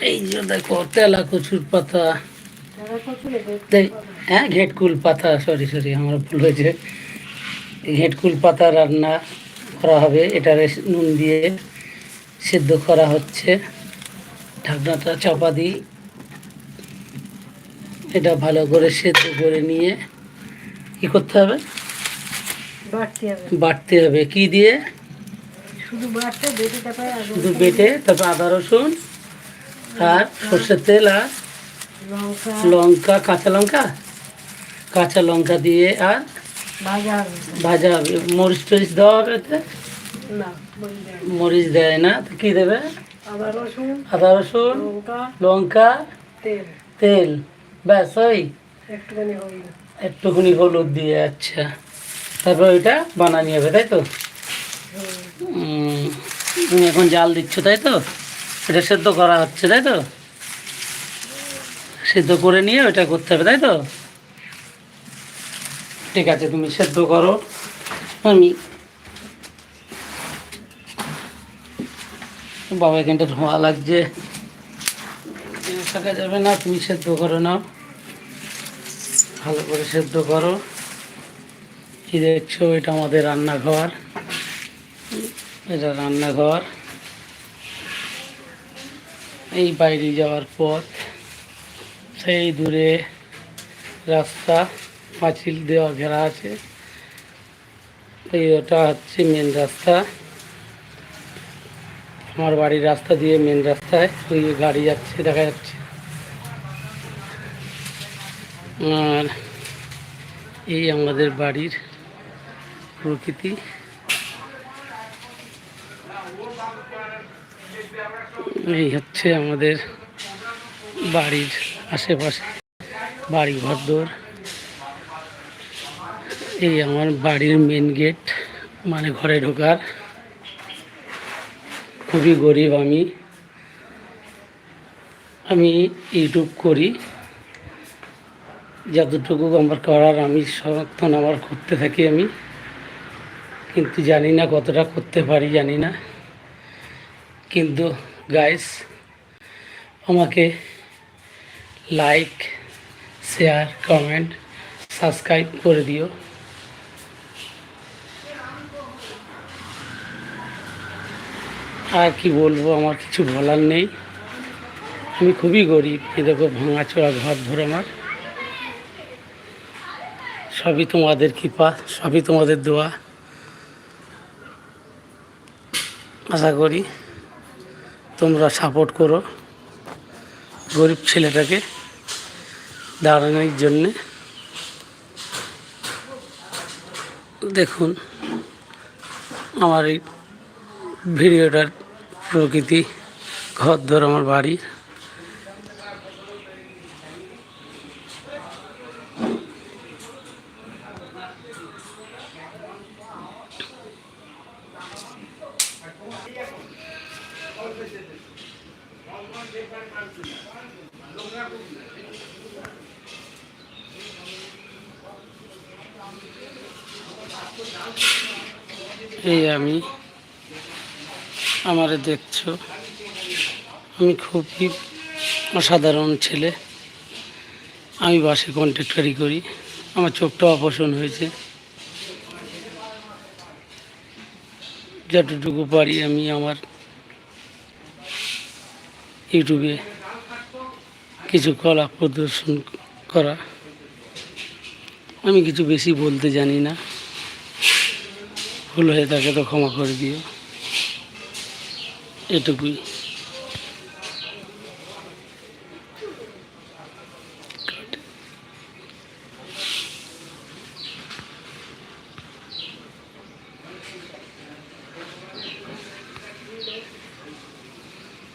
এই যে দেখো তেলা কচুর পাতা হ্যাঁ ঘেটকুল পাতা সরি সরি আমার ভুল হয়েছে। ঘেটকুল পাতা রান্না করা হবে এটা নুন দিয়ে সেদ্ধ করা হচ্ছে। ঢাকনাটা চাপা দিই। এটা ভালো করে সেদ্ধ করে নিয়ে কি করতে হবে? বাড়তে হবে। বাটতে হবে। কি দিয়ে? শুধু বেটে তারপর আদা রসুন। আর সর্ষের তেল আর লঙ্কা। কাঁচা লঙ্কা? কাঁচা লঙ্কা দিয়ে আর ভাজা হবে। মরিচ টরিচ দেওয়া হবে এতে? মরিচ দেয় না। তো কী দেবে? আদা রসুন লঙ্কা তেল। তেল। ব্যাস ওই। একটুখানি হলুদ দিয়ে আচ্ছা। তারপর ওইটা বানানি হবে তাই তো? তুমি এখন জাল দিচ্ছ তাই তো? এটা সেদ্ধ করা হচ্ছে, তাই তো? সেদ্ধ করে নিয়ে ওইটা করতে হবে, তাই তো? ঠিক আছে, তুমি সেদ্ধ করো। আমি বাবা এখানটা ধোঁয়া লাগছে। থাকা যাবে না, তুমি সেদ্ধ করো নাও। ভালো করে সেদ্ধ করো। কি দেখছ? এটা আমাদের রান্নাঘর। এটা রান্নাঘর। এই বাইরে যাওয়ার পথ সেই দূরে রাস্তা, পাঁচিল দেওয়া ঘেরা আছে। এই ওটা হচ্ছে মেন রাস্তা। আমার বাড়ির রাস্তা দিয়ে মেন রাস্তায় ওই গাড়ি যাচ্ছে, দেখা যাচ্ছে। আর এই আমাদের বাড়ির প্রকৃতি। এই হচ্ছে আমাদের বাড়ির আশেপাশে বাড়ি ঘরদোর। এই আমার বাড়ির মেন গেট মানে ঘরে ঢোকার। খুবই গরিব আমি। আমি ইউটিউব করি। যতটুকু আমার করার, আমি সমর্থন আমার করতে থাকি আমি। কিন্তু জানি না কতটা করতে পারি, জানি না। কিন্তু গাইস আমাকে লাইক শেয়ার কমেন্ট সাবস্ক্রাইব করে দিও। আর কি বলব, আমার কিছু বলার নেই। আমি খুবই গরিব এ দেখো ভাঙাচোরা ঘর ধরে আমার। সবই তোমাদের কৃপা, সবই তোমাদের দোয়া। আশা করি তোমরা সাপোর্ট করো গরিব ছেলেটাকে দাঁড়ানোর জন্যে। দেখুন, আমার এই ভিডিওটার প্রকৃতি ঘর ধর আমার বাড়ি। এই আমি, আমারে দেখছ। আমি খুবই অসাধারণ ছেলে। আমি বাসে কন্ট্রাক্টারি করি। আমার চোখটা অপারেশন হয়েছে। যতটুকু পারি আমি আমার ইউটিউবে কিছু কলা প্রদর্শন করা। আমি কিছু বেশি বলতে জানি না। ভুল হয়ে থাকে তো ক্ষমা করে দিও। এটুকুই।